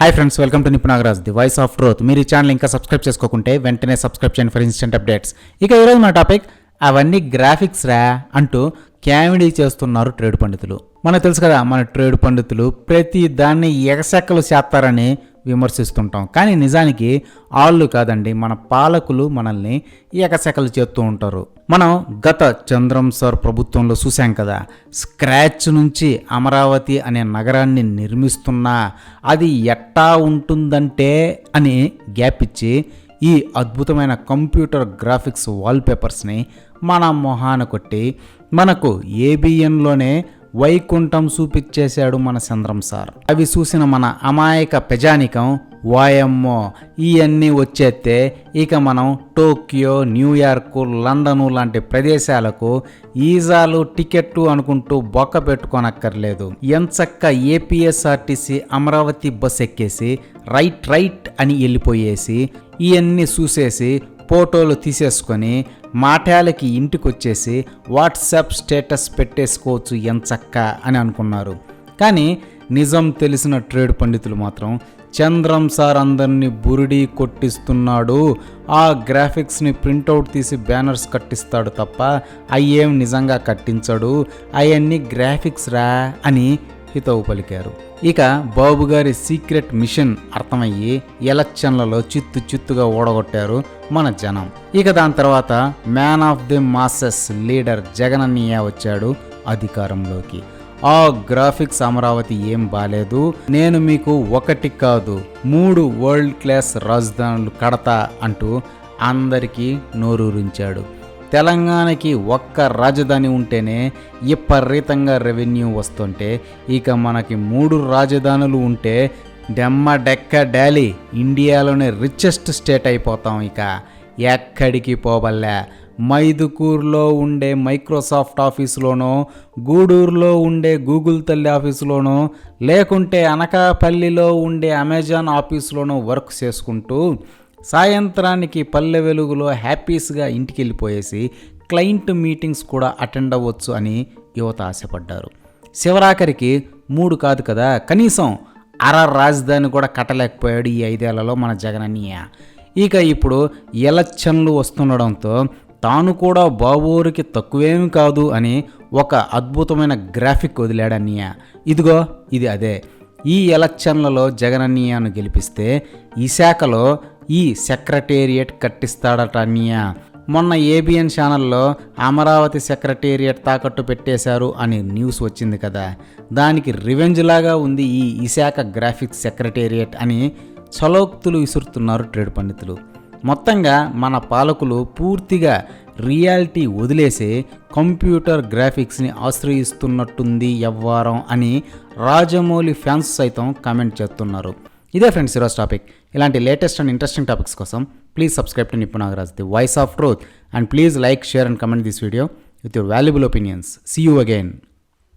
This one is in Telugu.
Hi friends welcome to Nipunagaraj the voice of truth మీరు ఈ ఛానల్ ఇంకా సబ్స్క్రైబ్ చేసుకోకుంటే వెంటనే సబ్స్క్రైబ్ చేయండి ఫర్ ఇన్స్టెంట్ అప్డేట్స్ ఇక ఈరోజు మన టాపిక్ అవన్నీ గ్రాఫిక్స్ రా అంటూ క్యామిడీ చేస్తున్నారు ట్రేడ్ పండితులు. మనకు తెలుసు కదా మన ట్రేడ్ పండితులు ప్రతి దాన్ని ఎగసెక్కలు చేస్తారని విమర్శిస్తుంటాం. కానీ నిజానికి వాళ్ళు కాదండి మన పాలకులు మనల్ని ఎగసెక్కలు చేస్తూ ఉంటారు. మనం గత చంద్రం సార్ ప్రభుత్వంలో చూసాం కదా స్క్రాచ్ నుంచి అమరావతి అనే నగరాన్ని నిర్మిస్తున్నా అది ఎట్టా ఉంటుందంటే అని గ్యాప్ ఇచ్చి ఈ అద్భుతమైన కంప్యూటర్ గ్రాఫిక్స్ వాల్పేపర్స్ని మన మొహాన కొట్టి మనకు ఏబిఎన్లోనే వైకుంఠం చూపించేశాడు మన చంద్రం సార్. అవి చూసిన మన అమాయక పెజానికం వాయమ్మో ఇవన్నీ వచ్చేస్తే ఇక మనం టోక్యో న్యూయార్క్ లండను లాంటి ప్రదేశాలకు ఈజాలు టికెట్లు అనుకుంటూ బొక్క పెట్టుకోనక్కర్లేదు. ఎంచక్క ఏపీఎస్ఆర్టీసీ అమరావతి బస్ ఎక్కేసి రైట్ రైట్ అని వెళ్ళిపోయేసి ఇవన్నీ చూసేసి ఫోటోలు తీసేసుకొని మాటాలకి ఇంటికొచ్చేసి వాట్సాప్ స్టేటస్ పెట్టేసుకోవచ్చు ఎంచక్క అని అనుకున్నారు. కానీ నిజం తెలిసిన ట్రేడ్ పండితులు మాత్రం చంద్రం సార్ అందరినీ బురిడి కొట్టిస్తున్నాడు. ఆ గ్రాఫిక్స్ని ప్రింటౌట్ తీసి బ్యానర్స్ కట్టిస్తాడు తప్ప అయ్యేం నిజంగా కట్టించడు. అవన్నీ గ్రాఫిక్స్ రా అని హితవు పలికారు. ఇక బాబుగారి సీక్రెట్ మిషన్ అర్థమయ్యి ఎలక్షన్లలో చిత్తు చిత్తుగా ఓడగొట్టారు మన జనం. ఇక దాని తర్వాత man of the masses leader జగనన్నయ్య వచ్చాడు అధికారంలోకి. ఆ గ్రాఫిక్స్ అమరావతి ఏం బాలేదు నేను మీకు ఒకటి కాదు మూడు వరల్డ్ క్లాస్ రాజధానులు కడతా అంటూ అందరికీ నోరూరించాడు. తెలంగాణకి ఒక్క రాజధాని ఉంటేనే విపరీతంగా రెవెన్యూ వస్తుంటే ఇక మనకి మూడు రాజధానులు ఉంటే డెమ్మ డెక్క డాలీ ఇండియాలోనే రిచెస్ట్ స్టేట్ అయిపోతాం ఇక. ఎక్కడికి పోబల్లే? మైదుకూరులో ఉండే మైక్రోసాఫ్ట్ ఆఫీసులోనో గూడూరులో ఉండే గూగుల్ తల్లి ఆఫీసులోనో లేకుంటే అనకాపల్లిలో ఉండే అమెజాన్ ఆఫీసులోనో వర్క్ చేసుకుంటూ సాయంత్రానికి పల్లె వెలుగులో హ్యాపీస్గా ఇంటికి వెళ్ళిపోయేసి క్లయింట్ మీటింగ్స్ కూడా అటెండ్ అవ్వచ్చు అని యువత ఆశపడ్డారు. శివరాఖరికి మూడు కాదు కదా కనీసం అర రాజధాని కూడా కట్టలేకపోయాడు ఈ ఐదేళ్ళలో మన జగనన్నయ్య. ఇక ఇప్పుడు ఎలక్షన్లు వస్తుండడంతో తాను కూడా బాబోరికి తక్కువేమి కాదు అని ఒక అద్భుతమైన గ్రాఫిక్ వదిలాడు అన్నయ్య. ఇదిగో ఇది అదే. ఈ ఎలక్షన్లలో జగనన్నయ్యను గెలిపిస్తే ఈ శాఖలో ఈ సెక్రటేరియట్ కట్టిస్తాడట అన్నయ్య. మొన్న ఏబిఎన్ ఛానల్లో అమరావతి సెక్రటేరియట్ తాకట్టు పెట్టేశారు అని న్యూస్ వచ్చింది కదా. దానికి రివెంజ్ లాగా ఉంది ఈ విశాఖ గ్రాఫిక్స్ సెక్రటేరియట్ అని చలోక్తులు విసురుతున్నారు ట్రేడ్ పండితులు. మొత్తంగా మన పాలకులు పూర్తిగా రియాలిటీ వదిలేసి కంప్యూటర్ గ్రాఫిక్స్ని ఆశ్రయిస్తున్నట్టుంది ఎవ్వారం అని రాజమౌళి ఫ్యాన్స్ సైతం కామెంట్ చేస్తున్నారు. ఇదే ఫ్రెండ్స్ ఈరోజు టాపిక్ ఇలాంటి లేటెస్ట్ అండ్ ఇంట్రెస్టింగ్ టాపిక్స్ కోసం Please subscribe to Nipun Nagaraj, the voice of truth, and please like, share, and comment this video with your valuable opinions. See you again.